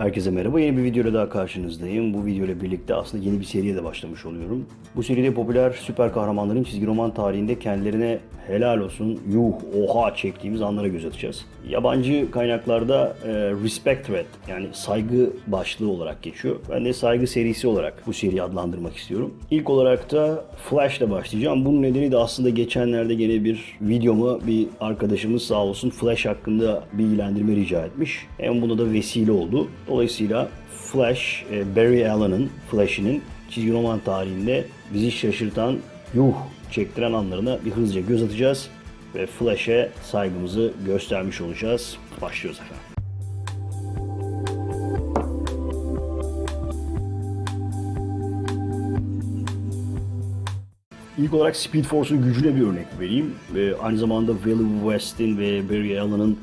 Herkese merhaba. Yeni bir videoyla daha karşınızdayım. Bu videoyla birlikte aslında yeni bir seriye de başlamış oluyorum. Bu seride popüler süper kahramanların çizgi roman tarihinde kendilerine helal olsun, yuh, oha çektiğimiz anlara göz atacağız. Yabancı kaynaklarda e, Respect Red yani saygı başlığı olarak geçiyor. Ben de saygı serisi olarak bu seriyi adlandırmak istiyorum. İlk olarak da Flash ile başlayacağım. Bunun nedeni de aslında geçenlerde gene bir videomu bir arkadaşımız sağ olsun Flash hakkında bilgilendirme rica etmiş. Hem buna da vesile oldu. Dolayısıyla Flash, e, Barry Allen'ın Flash'inin çizgi roman tarihinde bizi şaşırtan, yuh çektiren anlarına bir hızlıca göz atacağız ve Flash'e saygımızı göstermiş olacağız. Başlıyoruz efendim. İlk olarak Speed Force'un gücüne bir örnek vereyim. Ve aynı zamanda Wally West'in ve Barry Allen'ın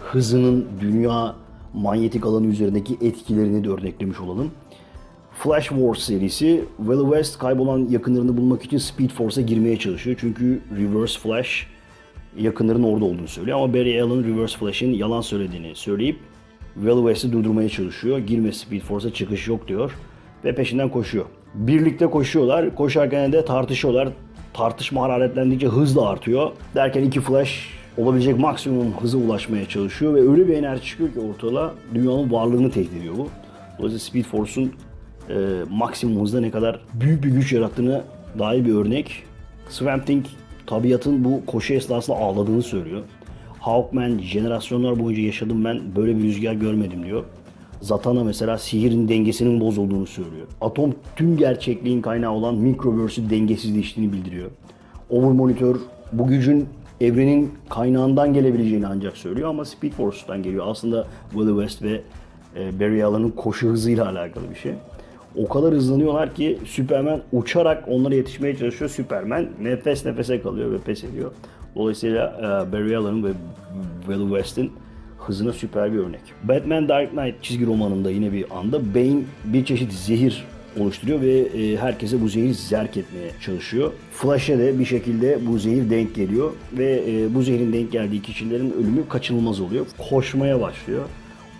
hızının dünya manyetik alanı üzerindeki etkilerini de örneklemiş olalım. Flash Wars serisi Wally West kaybolan yakınlarını bulmak için Speed Force'a girmeye çalışıyor. Çünkü Reverse Flash yakınların orada olduğunu söylüyor. Ama Barry Allen Reverse Flash'in yalan söylediğini söyleyip Wally West'i durdurmaya çalışıyor. Girme Speed Force'a çıkış yok diyor. Ve peşinden koşuyor. Birlikte koşuyorlar. Koşarken de tartışıyorlar. Tartışma hararetlendikçe hız da artıyor. Derken iki Flash olabilecek maksimum hıza ulaşmaya çalışıyor. Ve öyle bir enerji çıkıyor ki ortalığa dünyanın varlığını tehdit ediyor bu. Dolayısıyla Speed Force'un e, maksimum hızda ne kadar büyük bir güç yarattığını dair bir örnek. Swamp Thing tabiatın bu koşu esnasında ağladığını söylüyor. Hawkman jenerasyonlar boyunca yaşadım ben böyle bir rüzgar görmedim diyor. Zatanna mesela sihirin dengesinin bozulduğunu söylüyor. Atom tüm gerçekliğin kaynağı olan Microverse'ü dengesizleştiğini bildiriyor. Overmonitor bu gücün evrenin kaynağından gelebileceğini ancak söylüyor ama Speed Force'tan geliyor. Aslında Wally West ve e, Barry Allen'ın koşu hızıyla alakalı bir şey. O kadar hızlanıyorlar ki Superman uçarak onlara yetişmeye çalışıyor. Superman nefes nefese kalıyor ve pes ediyor. Dolayısıyla e, Barry Allen'ın ve Wally West'in hızına süper bir örnek. Batman Dark Knight çizgi romanında yine bir anda Bane bir çeşit zehir oluşturuyor ve e, herkese bu zehir zerk etmeye çalışıyor. Flash'e de bir şekilde bu zehir denk geliyor ve e, bu zehrin denk geldiği kişilerin ölümü kaçınılmaz oluyor. Koşmaya başlıyor.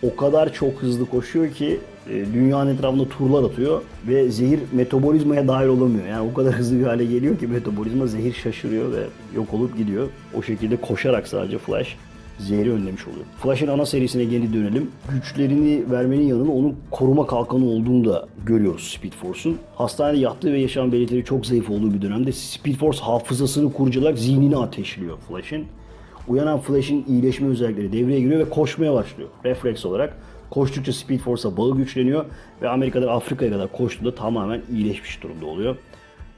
O kadar çok hızlı koşuyor ki e, dünyanın etrafında turlar atıyor ve zehir metabolizmaya dahil olamıyor. Yani o kadar hızlı bir hale geliyor ki metabolizma zehir şaşırıyor ve yok olup gidiyor. O şekilde koşarak sadece Flash zehri önlemiş oluyor. Flash'ın ana serisine geri dönelim. Güçlerini vermenin yanında onun koruma kalkanı olduğunu da görüyoruz Speed Force'un. Hastanede yattığı ve yaşam belirtileri çok zayıf olduğu bir dönemde Speed Force hafızasını kurcalayarak zihnini ateşliyor Flash'ın. Uyanan Flash'in iyileşme özellikleri devreye giriyor ve koşmaya başlıyor. Refleks olarak. Koştukça Speed Force'a bağı güçleniyor ve Amerika'dan Afrika'ya kadar koştuğunda tamamen iyileşmiş durumda oluyor.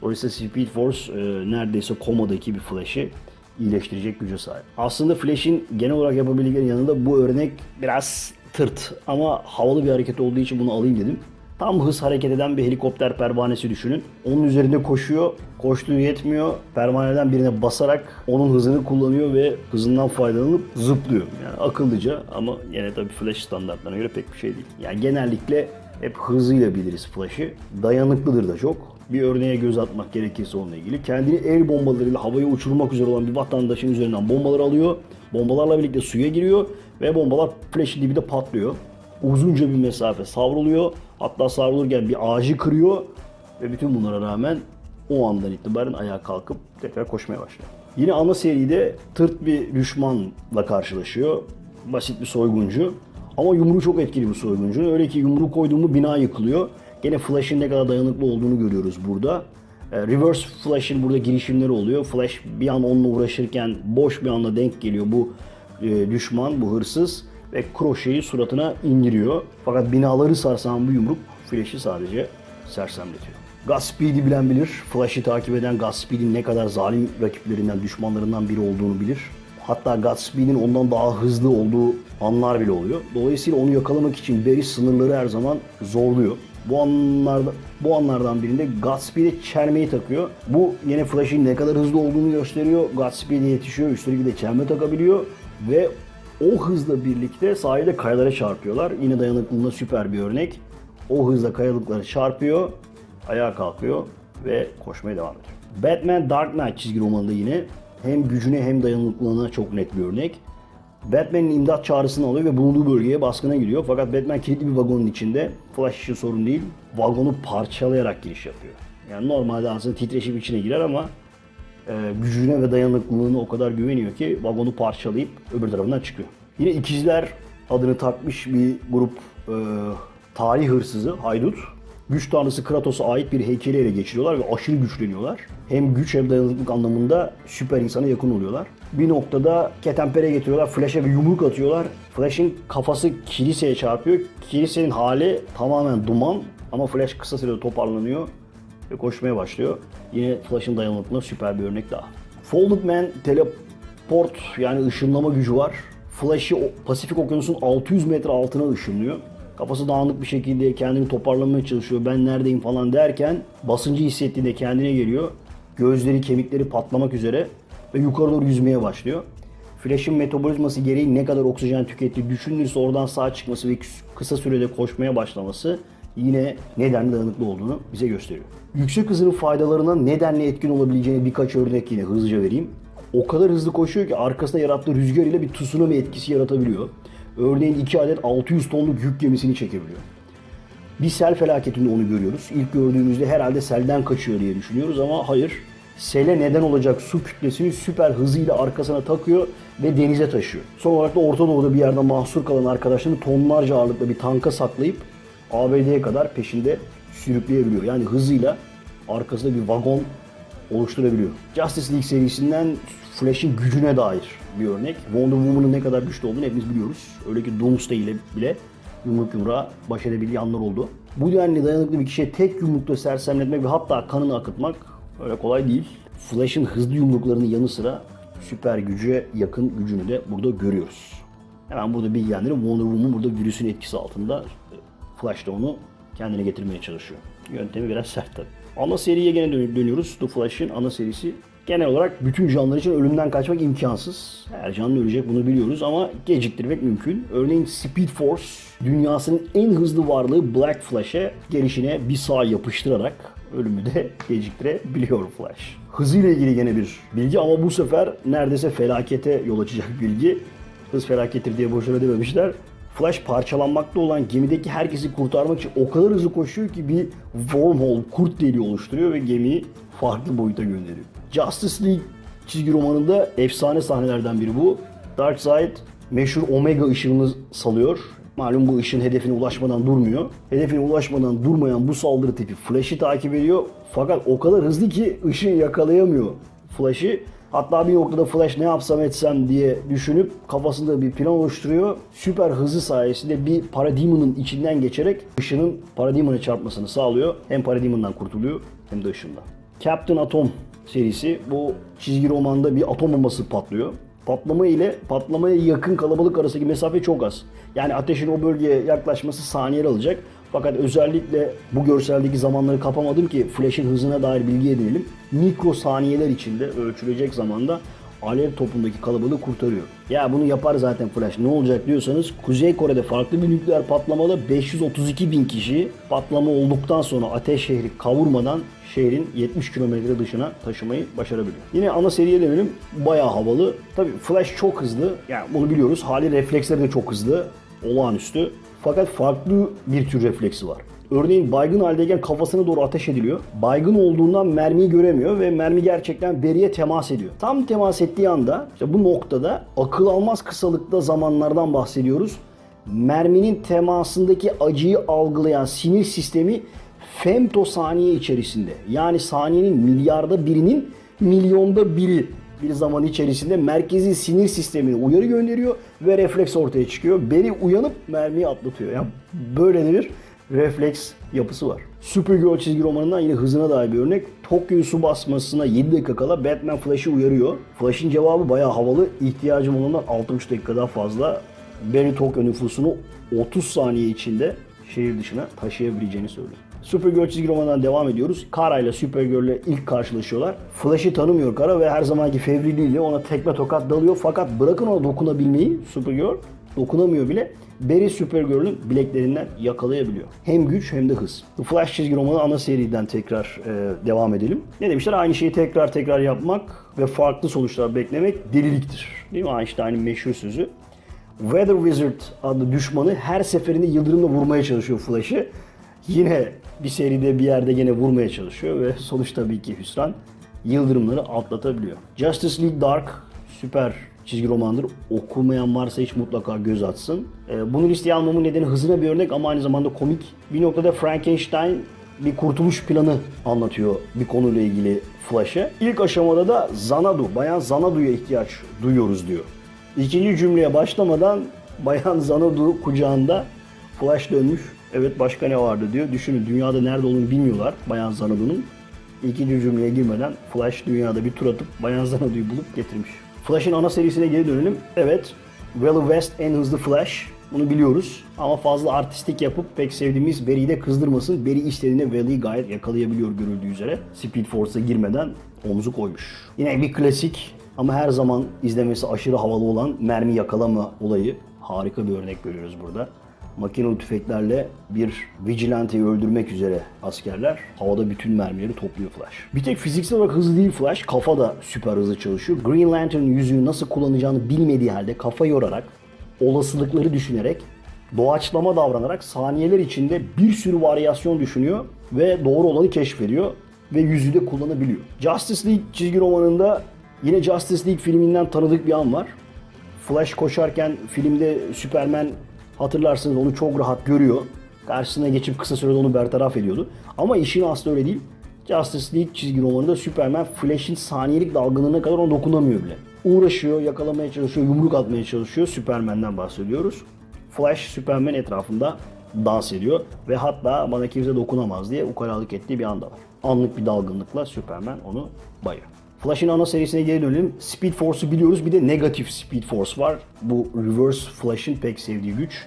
Dolayısıyla Speed Force e, neredeyse komadaki bir Flash'i iyileştirecek güce sahip. Aslında Flash'in genel olarak yapabildiklerinin yanında bu örnek biraz tırt ama havalı bir hareket olduğu için bunu alayım dedim. Tam hız hareket eden bir helikopter pervanesi düşünün. Onun üzerinde koşuyor. Koştuğu yetmiyor. Pervaneden birine basarak onun hızını kullanıyor ve hızından faydalanıp zıplıyor. Yani akıllıca ama yine tabii Flash standartlarına göre pek bir şey değil. Yani genellikle hep hızıyla biliriz Flash'ı. Dayanıklıdır da çok. Bir örneğe göz atmak gerekirse onunla ilgili. Kendini el bombalarıyla havaya uçurmak üzere olan bir vatandaşın üzerinden bombalar alıyor. Bombalarla birlikte suya giriyor ve bombalar Flash'in dibinde patlıyor. Uzunca bir mesafe savruluyor. Hatta savrulurken bir ağacı kırıyor ve bütün bunlara rağmen o andan itibaren ayağa kalkıp tekrar koşmaya başlıyor. Yine ana seride tırt bir düşmanla karşılaşıyor. Basit bir soyguncu. Ama yumruğu çok etkili bir soyguncu. Öyle ki yumruğu koyduğumu bina yıkılıyor. Gene Flash'in ne kadar dayanıklı olduğunu görüyoruz burada. E, Reverse Flash'in burada girişimleri oluyor. Flash bir an onunla uğraşırken boş bir anda denk geliyor bu e, düşman, bu hırsız ve kroşeyi suratına indiriyor. Fakat binaları sarsan bu yumruk Flash'i sadece sersemletiyor. Godspeed'i bilen bilir. Flash'i takip eden Godspeed'in ne kadar zalim rakiplerinden, düşmanlarından biri olduğunu bilir. Hatta Godspeed'in ondan daha hızlı olduğu anlar bile oluyor. Dolayısıyla onu yakalamak için Barry sınırları her zaman zorluyor. Bu anlarda bu anlardan birinde Godspeed'e çelmeyi takıyor. Bu yine Flash'in ne kadar hızlı olduğunu gösteriyor. Godspeed'e yetişiyor. Üstelik de çelme takabiliyor ve o hızla birlikte sahilde kayalara çarpıyorlar. Yine dayanıklılığına süper bir örnek. O hızla kayalıklara çarpıyor, ayağa kalkıyor ve koşmaya devam ediyor. Batman Dark Knight çizgi romanında yine hem gücüne hem dayanıklılığına çok net bir örnek. Batman'in imdat çağrısını alıyor ve bulunduğu bölgeye baskına giriyor. Fakat Batman kilitli bir vagonun içinde. Flash için sorun değil. Vagonu parçalayarak giriş yapıyor. Yani normalde aslında titreşim içine girer ama e, gücüne ve dayanıklılığına o kadar güveniyor ki vagonu parçalayıp öbür tarafından çıkıyor. Yine ikizler adını takmış bir grup e, tarih hırsızı, haydut. Güç tanrısı Kratos'a ait bir heykeli ele geçiriyorlar ve aşırı güçleniyorlar. Hem güç hem dayanıklılık anlamında süper insana yakın oluyorlar. Bir noktada ketempere getiriyorlar, Flash'e bir yumruk atıyorlar. Flash'in kafası kiliseye çarpıyor. Kilisenin hali tamamen duman ama Flash kısa sürede toparlanıyor ve koşmaya başlıyor. Yine Flash'ın dayanıklılığına süper bir örnek daha. Folded Man teleport yani ışınlama gücü var. Flash'ı Pasifik Okyanusu'nun 600 metre altına ışınlıyor. Kafası dağınık bir şekilde kendini toparlamaya çalışıyor. Ben neredeyim falan derken basıncı hissettiğinde kendine geliyor. Gözleri, kemikleri patlamak üzere ve yukarı doğru yüzmeye başlıyor. Flash'ın metabolizması gereği ne kadar oksijen tükettiği düşünülürse oradan sağ çıkması ve kısa sürede koşmaya başlaması yine nedenli dayanıklı olduğunu bize gösteriyor. Yüksek hızının faydalarına nedenle etkin olabileceğini birkaç örnek yine hızlıca vereyim. O kadar hızlı koşuyor ki arkasında yarattığı rüzgar ile bir tsunami etkisi yaratabiliyor. Örneğin 2 adet 600 tonluk yük gemisini çekebiliyor. Bir sel felaketinde onu görüyoruz. İlk gördüğümüzde herhalde selden kaçıyor diye düşünüyoruz ama hayır. Sele neden olacak su kütlesini süper hızıyla arkasına takıyor ve denize taşıyor. Son olarak da Orta Doğu'da bir yerde mahsur kalan arkadaşlarını tonlarca ağırlıkla bir tanka saklayıp ABD'ye kadar peşinde sürükleyebiliyor. Yani hızıyla arkasında bir vagon oluşturabiliyor. Justice League serisinden Flash'in gücüne dair bir örnek. Wonder Woman'ın ne kadar güçlü olduğunu hepimiz biliyoruz. Öyle ki Doomsday ile bile yumruk yumruğa baş edebildiği anlar oldu. Bu denli dayanıklı bir kişiye tek yumrukla sersemletmek ve hatta kanını akıtmak öyle kolay değil. Flash'ın hızlı yumruklarının yanı sıra süper güce yakın gücünü de burada görüyoruz. Hemen burada bilgilendirelim. Wonder Woman burada virüsün etkisi altında. Flash da onu kendine getirmeye çalışıyor. Yöntemi biraz sert tabii. Ana seriye gene dön- dönüyoruz. The Flash'ın ana serisi. Genel olarak bütün canlılar için ölümden kaçmak imkansız. Her canlı ölecek bunu biliyoruz ama geciktirmek mümkün. Örneğin Speed Force dünyasının en hızlı varlığı Black Flash'e gelişine bir sağ yapıştırarak ölümü de geciktirebiliyor Flash. Hızıyla ilgili gene bir bilgi ama bu sefer neredeyse felakete yol açacak bilgi. Hız felakettir diye boşuna dememişler. Flash parçalanmakta olan gemideki herkesi kurtarmak için o kadar hızlı koşuyor ki bir wormhole, kurt deliği oluşturuyor ve gemiyi farklı boyuta gönderiyor. Justice League çizgi romanında efsane sahnelerden biri bu. Darkseid meşhur Omega ışığını salıyor. Malum bu ışın hedefine ulaşmadan durmuyor. Hedefine ulaşmadan durmayan bu saldırı tipi Flash'ı takip ediyor. Fakat o kadar hızlı ki ışığı yakalayamıyor Flash'ı. Hatta bir noktada Flash ne yapsam etsem diye düşünüp kafasında bir plan oluşturuyor. Süper hızı sayesinde bir Parademion'ın içinden geçerek ışının Parademion'a çarpmasını sağlıyor. Hem Parademion'dan kurtuluyor hem de ışından. Captain Atom serisi bu çizgi romanda bir atom bombası patlıyor. Patlama ile patlamaya yakın kalabalık arasındaki mesafe çok az. Yani ateşin o bölgeye yaklaşması saniyeler alacak. Fakat özellikle bu görseldeki zamanları kapamadım ki Flash'in hızına dair bilgi edinelim. Mikro saniyeler içinde ölçülecek zamanda alev topundaki kalabalığı kurtarıyor. Ya bunu yapar zaten Flash. Ne olacak diyorsanız Kuzey Kore'de farklı bir nükleer patlamalı 532 bin kişi patlama olduktan sonra ateş şehri kavurmadan şehrin 70 kilometre dışına taşımayı başarabiliyor. Yine ana seriye dönelim. Bayağı havalı. Tabii Flash çok hızlı. Yani bunu biliyoruz. Hali refleksleri de çok hızlı. Olağanüstü. Fakat farklı bir tür refleksi var. Örneğin baygın haldeyken kafasına doğru ateş ediliyor. Baygın olduğundan mermiyi göremiyor ve mermi gerçekten beriye temas ediyor. Tam temas ettiği anda işte bu noktada akıl almaz kısalıkta zamanlardan bahsediyoruz. Merminin temasındaki acıyı algılayan sinir sistemi femtosaniye içerisinde yani saniyenin milyarda birinin milyonda biri bir zaman içerisinde merkezi sinir sistemine uyarı gönderiyor ve refleks ortaya çıkıyor. Beri uyanıp mermiyi atlatıyor. Yani böyle de bir refleks yapısı var. Supergirl çizgi romanından yine hızına dair bir örnek. Tokyo'yu su basmasına 7 dakika kala Batman Flash'ı uyarıyor. Flash'ın cevabı bayağı havalı. İhtiyacım olandan 60 dakika daha fazla. Barry Tokyo nüfusunu 30 saniye içinde şehir dışına taşıyabileceğini söylüyor. Supergirl çizgi romanından devam ediyoruz. Kara ile Supergirl ile ilk karşılaşıyorlar. Flash'ı tanımıyor Kara ve her zamanki fevriliğiyle ona tekme tokat dalıyor. Fakat bırakın ona dokunabilmeyi Supergirl dokunamıyor bile. Barry Supergirl'ün bileklerinden yakalayabiliyor. Hem güç hem de hız. The Flash çizgi romanı ana seriden tekrar e, devam edelim. Ne demişler? Aynı şeyi tekrar tekrar yapmak ve farklı sonuçlar beklemek deliliktir. Değil mi? Einstein'ın meşhur sözü. Weather Wizard adlı düşmanı her seferinde yıldırımla vurmaya çalışıyor Flash'ı. Yine bir seride bir yerde yine vurmaya çalışıyor ve sonuç tabii ki hüsran. Yıldırımları atlatabiliyor. Justice League Dark süper çizgi romandır. Okumayan varsa hiç mutlaka göz atsın. Ee, bunu listeye almamın nedeni hızına bir örnek ama aynı zamanda komik. Bir noktada Frankenstein bir kurtuluş planı anlatıyor bir konuyla ilgili Flash'e. İlk aşamada da Zanadu, Bayan Zanadu'ya ihtiyaç duyuyoruz diyor. İkinci cümleye başlamadan Bayan Zanadu kucağında Flash dönmüş. Evet başka ne vardı diyor. Düşünün dünyada nerede olduğunu bilmiyorlar Bayan Zanadu'nun. İkinci cümleye girmeden Flash dünyada bir tur atıp Bayan Zanadu'yu bulup getirmiş. Flash'ın ana serisine geri dönelim. Evet, Wally West en hızlı Flash. Bunu biliyoruz. Ama fazla artistik yapıp pek sevdiğimiz Barry'i de kızdırmasın. Barry istediğinde Wally'i gayet yakalayabiliyor görüldüğü üzere. Speed Force'a girmeden omuzu koymuş. Yine bir klasik ama her zaman izlemesi aşırı havalı olan mermi yakalama olayı. Harika bir örnek görüyoruz burada makinalı tüfeklerle bir vigilanteyi öldürmek üzere askerler havada bütün mermileri topluyor Flash. Bir tek fiziksel olarak hızlı değil Flash, kafa da süper hızlı çalışıyor. Green Lantern'ın yüzüğü nasıl kullanacağını bilmediği halde kafa yorarak, olasılıkları düşünerek, doğaçlama davranarak saniyeler içinde bir sürü varyasyon düşünüyor ve doğru olanı keşfediyor ve yüzüğü de kullanabiliyor. Justice League çizgi romanında yine Justice League filminden tanıdık bir an var. Flash koşarken filmde Superman hatırlarsınız onu çok rahat görüyor. Karşısına geçip kısa sürede onu bertaraf ediyordu. Ama işin aslı öyle değil. Justice League çizgi romanında Superman Flash'in saniyelik dalgınlığına kadar ona dokunamıyor bile. Uğraşıyor, yakalamaya çalışıyor, yumruk atmaya çalışıyor. Superman'den bahsediyoruz. Flash Superman etrafında dans ediyor ve hatta bana kimse dokunamaz diye ukalalık ettiği bir anda var. Anlık bir dalgınlıkla Superman onu bayıyor. Flash'ın ana serisine geri dönelim. Speed Force'u biliyoruz. Bir de negatif Speed Force var. Bu Reverse Flash'ın pek sevdiği güç.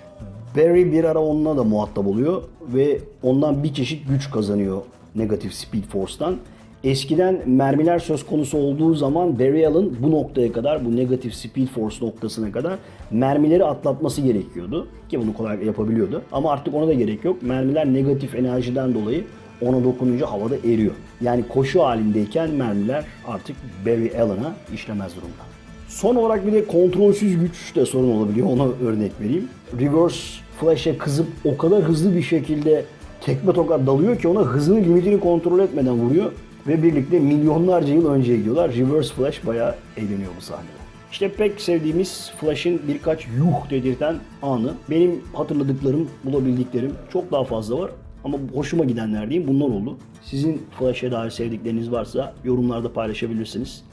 Barry bir ara onunla da muhatap oluyor ve ondan bir çeşit güç kazanıyor negatif Speed Force'tan. Eskiden mermiler söz konusu olduğu zaman Barry Allen bu noktaya kadar, bu negatif Speed Force noktasına kadar mermileri atlatması gerekiyordu. Ki bunu kolay yapabiliyordu. Ama artık ona da gerek yok. Mermiler negatif enerjiden dolayı ona dokununca havada eriyor. Yani koşu halindeyken mermiler artık Barry Allen'a işlemez durumda. Son olarak bir de kontrolsüz güç de sorun olabiliyor. Ona örnek vereyim. Reverse Flash'e kızıp o kadar hızlı bir şekilde tekme tokat dalıyor ki ona hızının limitini kontrol etmeden vuruyor. Ve birlikte milyonlarca yıl önceye gidiyorlar. Reverse Flash bayağı eğleniyor bu sahnede. İşte pek sevdiğimiz Flash'in birkaç yuh dedirten anı. Benim hatırladıklarım, bulabildiklerim çok daha fazla var. Ama hoşuma gidenler diyeyim bunlar oldu. Sizin Flash'e dair sevdikleriniz varsa yorumlarda paylaşabilirsiniz.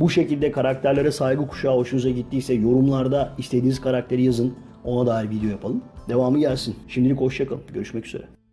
Bu şekilde karakterlere saygı kuşağı hoşunuza gittiyse yorumlarda istediğiniz karakteri yazın. Ona dair video yapalım. Devamı gelsin. Şimdilik hoşçakalın. Görüşmek üzere.